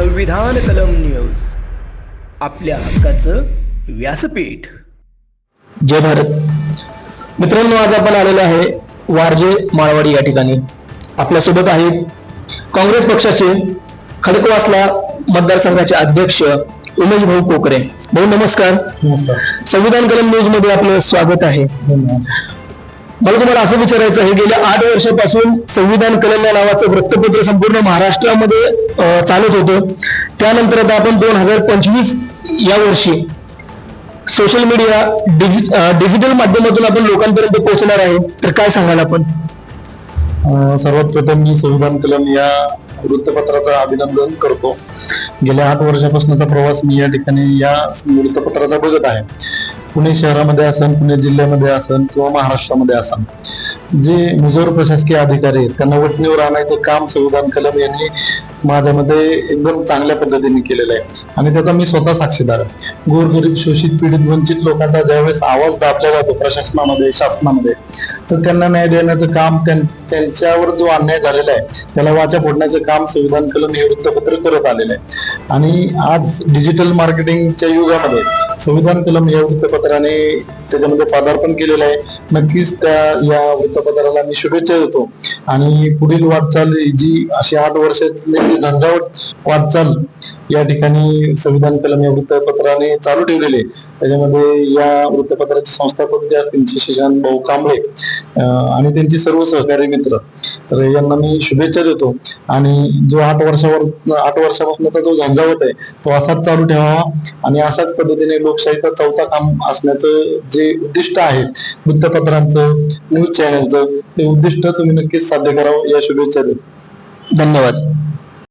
संविधान कलम न्यूज. आपल्या हक्काचं व्यासपीठ. जय भारत. मित्रांनो आज आपण आलेलो आहे वारजे माळवाडी या ठिकाणी. आपल्यासोबत आहेत काँग्रेस पक्षाचे खडकवासला मतदारसंघाचे अध्यक्ष उमेश भाऊ कोकरे. भाऊ नमस्कार. नमस्कार. संविधान कलम न्यूजमध्ये आपलं स्वागत आहे. मला तुम्हाला असं विचारायचं आहे गेल्या आठ वर्षापासून संविधान कल्याण नावाचं वृत्तपत्र संपूर्ण महाराष्ट्रामध्ये चालत होतं. त्यानंतर आता आपण दोन हजार पंचवीस या वर्षी सोशल मीडिया डिजि डिजिटल माध्यमातून आपण लोकांपर्यंत पोहोचणार आहे. तर काय सांगाल आपण? सर्वात प्रथम मी संविधान कलम या वृत्तपत्राचं अभिनंदन करतो. गेल्या आठ वर्षापासूनचा प्रवास मी या ठिकाणी या वृत्तपत्राचा बघत आहे. पुणे शहरामध्ये असन पुणे जिल्ह्यामध्ये असन किंवा महाराष्ट्रामध्ये असन जे मुजोर प्रशासकीय अधिकारी आहेत त्यांना वटणीवर आणायचं काम संविधान कलम यांनी माझ्यामध्ये एकदम चांगल्या पद्धतीने केलेलं आहे. आणि त्याचा मी स्वतः साक्षीदार आहे. गोरगरीब शोषित पीडित वंचित लोकांचा ज्यावेळेस आवाज दाबला जातो प्रशासनामध्ये शासनामध्ये तर त्यांना न्याय देण्याचं काम त्यां- त्यांच्यावर जो अन्याय झालेला आहे त्याला वाचा फोडण्याचं काम संविधान कलम हे वृत्तपत्र करत आलेलं आहे. आणि आज डिजिटल मार्केटिंगच्या युगामध्ये संविधान कलम या वृत्तपत्राने त्याच्यामध्ये पदार्पण केलेलं आहे. नक्कीच त्या या वृत्तपत्राला मी शुभेच्छा देतो. आणि पुढील वाटचाल जी अशी आठ वर्षातली म्हणजे जी झंझावट वाटचाल या ठिकाणी संविधान कलम या वृत्तपत्राने चालू ठेवलेले त्याच्यामध्ये या वृत्तपत्राचे संस्थापक जे असतील शशिकांत भाऊ कांबळे आणि त्यांचे सर्व सहकारी मित्र तर यांना मी शुभेच्छा देतो. आणि जो आठ वर्षावर आठ वर्षापासून जो झंझावट आहे तो असाच चालू ठेवावा. आणि अशाच पद्धतीने लोकशाहीचा चौथा काम असण्याचं जे उद्दिष्ट आहे वृत्तपत्रांचं न्यूज चॅनलचं ते उद्दिष्ट तुम्ही नक्कीच साध्य करावं या शुभेच्छा देतो. धन्यवाद.